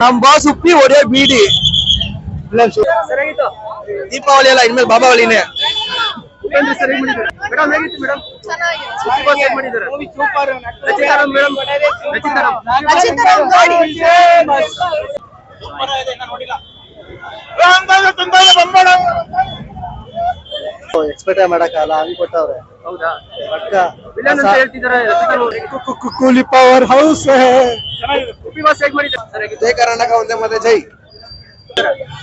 ನಮ್ ಬಾಸ್ ಉಪ್ಪಿ ಒಡೆ ಬೀಡಿ. ಸರಿಯಾಗಿತ್ತು. ದೀಪಾವಳಿ ಅಲ್ಲ ಇನ್ಮೇಲೆ ಬಾಬಾವಳಿನೇ ಉಪೇಂದ್ರ ಎಕ್ಸ್ಪೆಕ್ಟ್ ಮಾಡಕ್ಕಾಗಲ್ಲ ಹಂಗ್ ಕೊಟ್ಟವ್ರೆ. ಹೌದಾ? ಪಕ್ಕ ವಿಲನ್ ಅಂತ ಹೇಳ್ತಿದ್ದಾರೆ ಕೂಲಿ ಪವರ್ ಹೌಸ್ ಬಾಸ್ ಹೇಗ್ ಮಾಡಿದ್ದಾರೆ? ಜೈ ಕರ್ನಾಟಕ ಒಂದೇ ಮತ್ತೆ ಜೈ.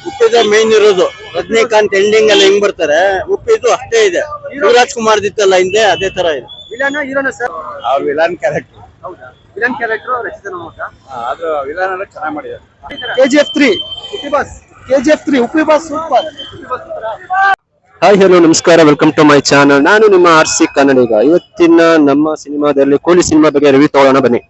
ಉಪ್ಪಿದ ಮೇನ್ ಇರೋದು. ರಜನಿಕಾಂತ್ ಎಂಡಿಂಗ್ ಎಲ್ಲ ಹೆಂಗ್ ಬರ್ತಾರೆ? ಉಪ್ಪಿದು ಅಷ್ಟೇ ಇದೆ. ಶಿವರಾಜ್ ಕುಮಾರ್ ದಿತ್ತಲ್ಲ ಹಿಂದೆ ಅದೇ ತರ ಇದೆ. ವಿಲನ್ ಹೀರೋನ ಸರ್? ಅವ್ರ ವಿಲನ್ ಕ್ಯಾರೆಕ್ಟರ್ ಹೌದಾ? ವಿಲನ್ ಕ್ಯಾರೆಕ್ಟರ್ ರಚಿತಾರಾಮ್ ಅಂತ ಆದ್ರೂ ವಿಲನ್ ಎಲ್ಲ ಚೆನ್ನಾಗಿ ಮಾಡಿದ್ದಾರೆ. K G F three Uppi boss K G F three Uppi boss super Uppi boss ಸೂಪರಾ? Hi hello ನಮಸ್ಕಾರ. ವೆಲ್ಕಮ್ ಟು ಮೈ ಚಾನಲ್ ನಾನು ನಿಮ್ಮ ಆರ್ ಸಿ ಕನ್ನಡಿಗ. ಇವತ್ತಿನ ನಮ್ಮ ಸಿನಿಮಾದಲ್ಲಿ ಕೂಲಿ ಸಿನಿಮಾ ಬಗ್ಗೆ ರಿವ್ಯೂ ತಗೊಳ್ಳೋಣ, ಬನ್ನಿ.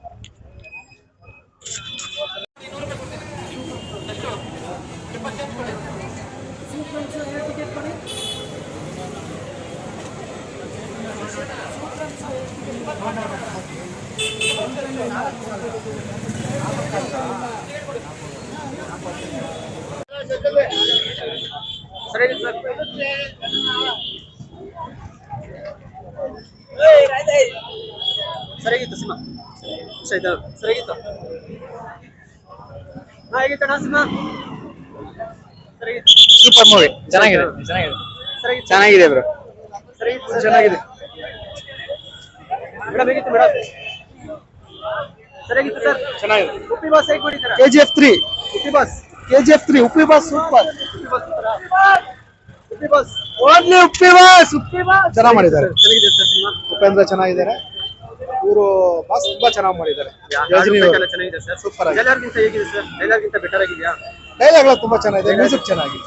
ಸರಿಯಾಗಿತ್ತು ಸರ್. ಸರಿಯಾಗಿತ್ತು ಸಿನಿಮಾ. ಇಷ್ಟ ಆಯ್ತಾ? ಸರಿಯಾಗಿತ್ತು ಹಾ ಹೇಗಿತ್ತಣ್ಣ ಸಿನಿಮಾ? ಸರಿಯಾಗಿತ್ತು ಸೂಪರ್ ಮೂವಿ. ಚೆನ್ನಾಗಿದೆ. ಸರಿಯಾಗಿತ್ತು ಚೆನ್ನಾಗಿದೆ. ಬ್ರೋ. ಸರಿಯಾಗಿತ್ತು ಸರ್. ಚೆನ್ನಾಗಿದೆ. ಮೇಡಮ್ ಹೇಗಿತ್ತು ಮೇಡಮ್ ಸರಿಯಾಗಿತ್ತು ಸರ್. ಚೆನ್ನಾಗಿದೆ. ಉಪ್ಪಿ ಬಾಸ್ ಹೇಗೆ ಮಾಡಿದ್ದೀರಾ? F three Uppi boss K G F three Uppi boss super Uppi boss ಸೂಪರಾ? Uppi boss only Uppi boss Uppi boss ಚೆನ್ನಾಗಿ ಮಾಡಿದ್ದಾರೆ. ಚೆನ್ನಾಗಿದೆ ಸರ್ ಸಿನಿಮಾ. ಉಪೇಂದ್ರ ಚೆನ್ನಾಗಿದ್ದಾರೆ. ಇವರು ಬಾಸ್ ತುಂಬಾ ಚೆನ್ನಾಗಿ ಮಾಡಿದ್ದಾರೆ. ಚೆನ್ನಾಗಿದೆ ಸರ್? ಸೂಪರ್ ಆಗಿದೆ. ಎಲ್ಲರಿಗಿಂತ ಹೇಗಿದೆ ಸರ್? ಎಲ್ಲರಿಗಿಂತ ಬೆಟರ್ ಆಗಿದೆಯಾ? ಡೈಲಾಗ್ ತುಂಬಾ ಚೆನ್ನಾಗಿದೆ. ಮ್ಯೂಸಿಕ್ ಚೆನ್ನಾಗಿದೆ.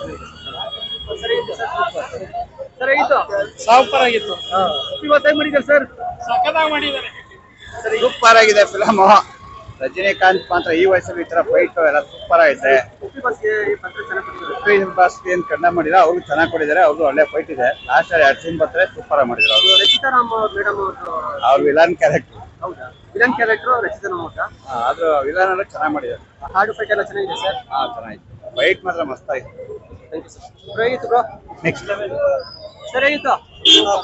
ಸೂಪರ್ ಆಗಿತ್ತು. ಸರ್? ಹೇಗೆ ಮಾಡಿದ್ದಾರೆ. ಸರ್. ಸೂಪರ್ ಆಗಿದೆ ಫಿಲಮ್ ರಜನಿಕಾಂತ್ ಮಾತ್ರ ಈ ವಯಸ್ಸಲ್ಲಿ ಈ ತರ ಫೈಟ್ ಎಲ್ಲ ಸೂಪರ್ ಉಪ್ಪಿ ಬಾಸ್ ಏನ್ ಕಂಡ ಮಾಡಿದ್ರೆ ಅವ್ರು ಚೆನ್ನಾಗಿ ಕೊಟ್ಟಿದ್ದಾರೆ ಅವ್ರು ಒಳ್ಳೆ ಫೈಟ್ ಇದೆ. ಲಾಸ್ಟ್ ಅಲ್ಲಿ ಎರಡು ಸೀನ್ ಬರ್ತಾರೆ ಸೂಪರ್ ಆಗಿ ಮಾಡಿದ್ರು ಅವ್ರು. ಅವರು ವಿಲನ್ ಕ್ಯಾರೆಕ್ಟರ್ ಹೌದಾ? ವಿಲನ್ ಕ್ಯಾರೆಕ್ಟರ್ ಅಂತ ಆದ್ರೂ ವಿಲನ್ ಎಲ್ಲ ಚೆನ್ನಾಗಿ ಮಾಡಿದ್ದಾರೆ. ಹಾಡು ಫೈಟ್ ಎಲ್ಲ ಚೆನ್ನಾಗಿದೆ ಸರ್? ಹಾ ಚೆನ್ನಾಗಿತ್ತು ಫೈಟ್ ಮಾತ್ರ ಮಸ್ತ್ ಆಯ್ತು ಯು ಸರ್ ಹೇಗಿತ್ತು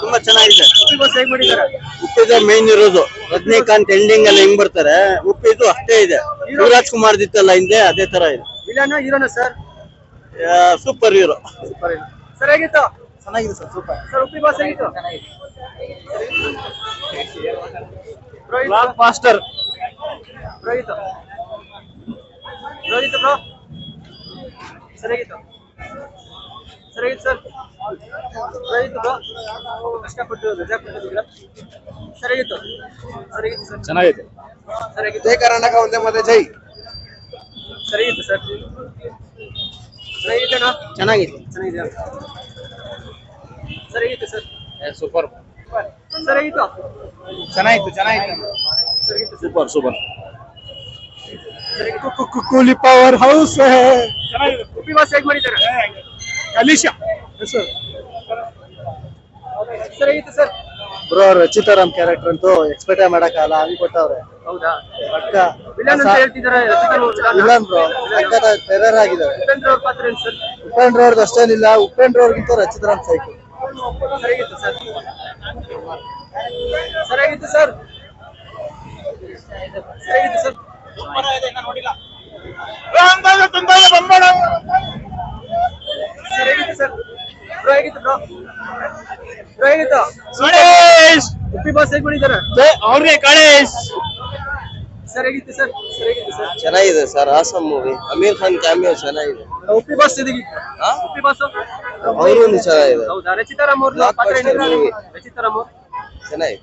ತುಂಬಾ ಚೆನ್ನಾಗಿದೆ. ಉಪ್ಪಿ ಬಸ್ ಹೇಗೆ ಮಾಡಿದ್ದಾರೆ ಉಪ್ಪಿದ ಮೇನ್ ಇರೋದು. ರಜನಿಕಾಂತ್ ಎಂಡಿಂಗ್ ಅಲ್ಲಿ ಹೆಂಗ್ ಬರ್ತಾರೆ? ಉಪ್ಪಿದು ಅಷ್ಟೇ ಇದೆ. ಶಿವರಾಜ್ ಕುಮಾರ್ ದಿತ್ತಲ್ಲ ಹಿಂದೆ ಅದೇ ತರ ಇದೆ. ವಿಲನ್ ಹೀರೋನ ಸರ್ ಸೂಪರ್ ಹೀರೋ ಸೂಪರ್ ಸರಿಯಾಗಿತ್ತು ಚೆನ್ನಾಗಿದೆ sir super sir Uppi boss ಹೇಗಿತ್ತು? Bro master Rohit Rohit bro ಸರಿಯಾಗಿತ್ತು sir Rohit bro ಕಷ್ಟಪಟ್ಟು ರಜಾ ಕೊಟ್ಟಿದ್ದೀರಾ ಸರಿಯಾಗಿತ್ತು ಸರಿಯಾಗಿತ್ತು ಸರ್ ಚೆನ್ನಾಗಿದೆ ಸರಿಯಾಗಿತ್ತು ಜೈ ಕರ್ನಾಟಕ ಒಂದೇ ಮತ್ತೆ ಜೈ ಸರಿಯಾಗಿತ್ತು ಸರ್ ಸರಿಯಾಗಿತ್ತಣ್ಣ ಚೆನ್ನಾಗಿದೆ ಚೆನ್ನಾಗಿದೆಯಾ ಸರಿಯಾಗಿತ್ತು ಸರ್ ಸೂಪರ್ ಸರಿಯಾಗಿತ್ತು ಚೆನ್ನಾಗಿತ್ತು ಚೆನ್ನಾಗಿತ್ತು ಸರಿಯಾಗಿತ್ತು sir super super ಸರಿಯಾಗಿತ್ತು Coolie power house Uppi boss ಹೇಗೆ ಮಾಡಿದ್ದಾರೆ ಅಲಿಶಾ ಸರಿಯಾಗಿತ್ತು ಸರ್ ಬ್ರೋ ರಚಿತಾರಾಮ್ ಕ್ಯಾರೆಕ್ಟರ್ ಅಂತೂ ಎಕ್ಸ್ಪೆಕ್ಟ್ ಮಾಡಕ್ಕಲ್ಲ ಅನ್ಕೊಟ್ಟವ್ರೆ ಕೊಟ್ಟವ್ರೆ. ಹೌದಾ? ಪಕ್ಕ ವಿಲನ್ ಅಂತ ಹೇಳ್ತಿದ್ದಾರೆ ವಿಲನ್. ಬ್ರೋ ಟೆರರ್ ಆಗಿದ್ದಾರೆ. ಉಪೇಂದ್ರ ಅವ್ರ ಪಾತ್ರ ಏನು ಸರ್? ಉಪೇಂದ್ರ ಅವ್ರದ್ದು ಅಷ್ಟೇನಿಲ್ಲ ಉಪೇಂದ್ರ ಅವ್ರಿಗಿಂತ ರಚಿತಾರಾಮ್ ಸೈಕು ಸರಿಯಾಗಿತ್ತು ಸರ್. ಸರಿಯಾಗಿತ್ತು ಸರ್. ಸರಿಯಾಗಿತ್ತು ಸರ್. ನೋಡಿಲ್ಲ. ಸರ್ ಉಪ್ಪಿ ಬಾಸ್ ಹೇಗ್ ಮಾಡಿದ್ದಾರೆ? ಅವ್ರಿಗೆ ಸರ್ ಚೆನ್ನಾಗಿದೆ sir awesome movie Aamir Khan cameo ಚೆನ್ನಾಗಿದೆ. ಉಪ್ಪಿ ಬಾಸ್ ಇದೀವಿ ಉಪ್ಪಿ ಬಾಸ್? ಅವರು ಚೆನ್ನಾಗಿದೆ. ಹೌದಾ? ರಚಿತಾರಾಮ್ ಅವ್ರ ಪಾತ್ರ. ರಚಿತಾರಾಮ್ ಅವ್ರು ಚೆನ್ನಾಗಿದೆ.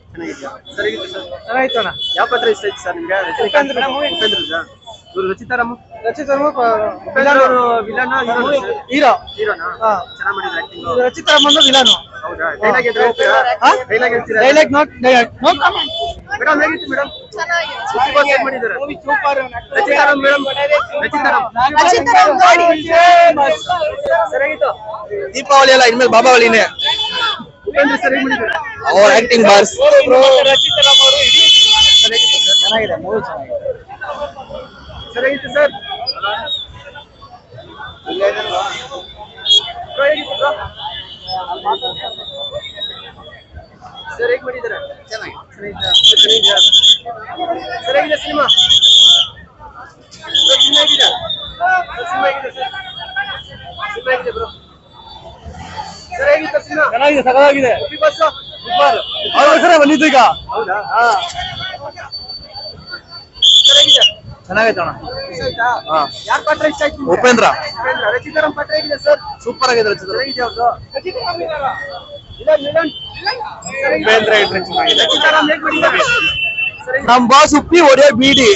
ಸರ್ ಚೆನ್ನಾಗಿತ್ತು ಅಣ್ಣ ಯಾವ ಪಾತ್ರ ಇಷ್ಟ ಆಯ್ತು ಸರ್ ನಿಮ್ಗೆ? ರಜನಿಕಾಂತ್? ಉಪೇಂದ್ರ ಇವರು ರಚಿತಾರಾಮ್ ರಚಿತಾರಾಮ್ ಉಪೇಂದ್ರ ಅವರು ವಿಲನ್ ಹೀರೋ. ಹೀರೋನಾ? ಹಾ. ಚೆನ್ನಾಗಿ ಮಾಡಿದ್ರು ಆಕ್ಟಿಂಗ್ ರಚಿತಾರಾಮ್ ಅಂದ್ರೆ ವಿಲನ್ ಹೌದಾ? ಡೈಲಾಗ್ ಎದ್ದು ಹೇಳ್ತೀರಾ ಡೈಲಾಗ್ ಹೇಳ್ತೀರಾ dialogue not no comment madam ಹೇಗಿತ್ತು ಮೇಡಮ್ ಮಾಡಿದ್ದಾರೆ? ಮೇಡಮ್ ದೀಪಾವಳಿ ಅಲ್ಲ ಇನ್ಮೇಲೆ ಬಾಬಾವಳಿನೇ ಉಪೇಂದ್ರ ಸರ್ ಹೇಗೆ ಮಾಡಿದ್ದಾರೆ? ಅವ್ರ ಆಕ್ಟಿಂಗ್ ಬಾಸ್ ಚೆನ್ನಾಗಿದೆ. ಮೂವಿ ಚೆನ್ನಾಗಿದೆ. ಚೆನ್ನಾಗಿದೆ ಸರ್. ಸರ್ ಹೇಗೆ ಮಾಡಿದ್ದೀರಾ? ಚೆನ್ನಾಗಿದೆ ಚೆನ್ನಾಗಿದೆ cinema cinema cinema bro? Sir ಹೇಗಿತ್ತು ಸಿನಿಮಾ? ಚೆನ್ನಾಗಿದೆ ಸಗಲಾಗಿದೆ ಈಗ. ಹೌದಾ? ಹಾ. ಸರಿಯಾಗಿದೆ ಚೆನ್ನಾಗೈತೆ ಅಣ್ಣ ಉಪೇಂದ್ರ. ಸೂಪರ್ ಆಗಿದೆ ಉಪೇಂದ್ರ ನಮ್ ಬಾಸ್ ಉಪ್ಪಿ ಒಡೆ ಬೀಡಿ.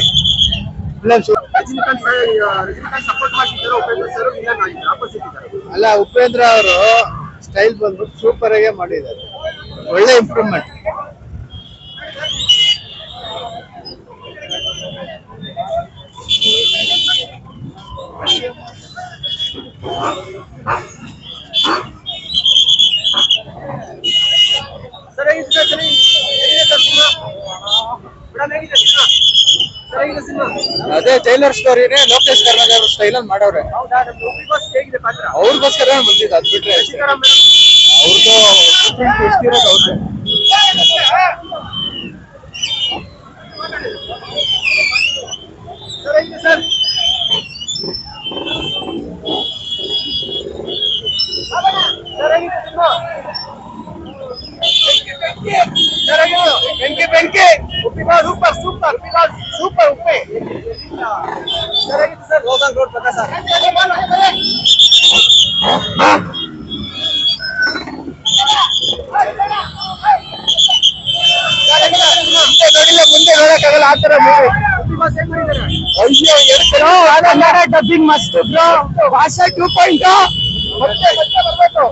ಅಲ್ಲ ಉಪೇಂದ್ರ ಅವರು ಸ್ಟೈಲ್ ಬಂದ್ಬಿಟ್ಟು ಸೂಪರ್ ಆಗೇ ಮಾಡಿದ್ದಾರೆ. ಒಳ್ಳೆ ಇಂಪ್ರೂವ್ಮೆಂಟ್ ಸರ್ ಹೇಗಿದೆ ಸರ್ ಸರಿ ಹೇಗಿದೆ ಸರ್ ಸಿನಿಮಾ ಮೇಡಮ್ ಹೇಗಿದೆ ಸಿನಿಮಾ ಸರ್ ಹೇಗಿದೆ ಸಿನಿಮಾ ಅದೇ ಟೈಲರ್ ಸ್ಟೋರಿನೇ ಲೋಕೇಶ್ ಕರ್ನಾಟಕ ಸ್ಟೈಲ್ ಅಲ್ಲಿ ಮಾಡವ್ರೆ ಹೌದಾ ನಮ್ದು ಉಪ್ಪಿ ಬಾಸ್ ಹೇಗಿದೆ ಪಾತ್ರ? ಅವ್ರಿಗೋಸ್ಕರ ಬಂದಿದ್ದು ಅದ್ ಬಿಟ್ರೆ ಅಷ್ಟೇ. ರಚಿತಾರಾಮ್ ಮೇಡಮ್ ಅವ್ರದ್ದು ಎಷ್ಟಿರೋದು ಅವ್ರದ್ದು ಸರ್ ಹೇಗಿದೆ ಸರ್ ಸರ್ ಹೇಗಿದೆ ಸಿನಿಮಾ ಸರ್ ಹೇಗಿತ್ತು ಬೆಂಕಿ ಬೆಂಕಿ. Super super super Uppi. Sir. ರೋದನ್ ರೋಡ್ ಪ್ರಕಾಶ್ ಸರ್. ಮುಂದೆ ನೋಡಿಲ್ಲ ಮುಂದೆ ನೋಡಕ್ಕಾಗಲ್ಲ. ಆ ತರ ಮೂವಿ ಉಪ್ಪಿ ಬಾಸ್ ಹೇಗ್ ಡಬ್ಬಿಂಗ್ ಮಸ್ತ್ ಬ್ರೋ ಭಾಷೆ ಟೂ ಪಾಯಿಂಟ್ ಮತ್ತೆ ಮತ್ತೆ ಬರ್ಬೇಕು.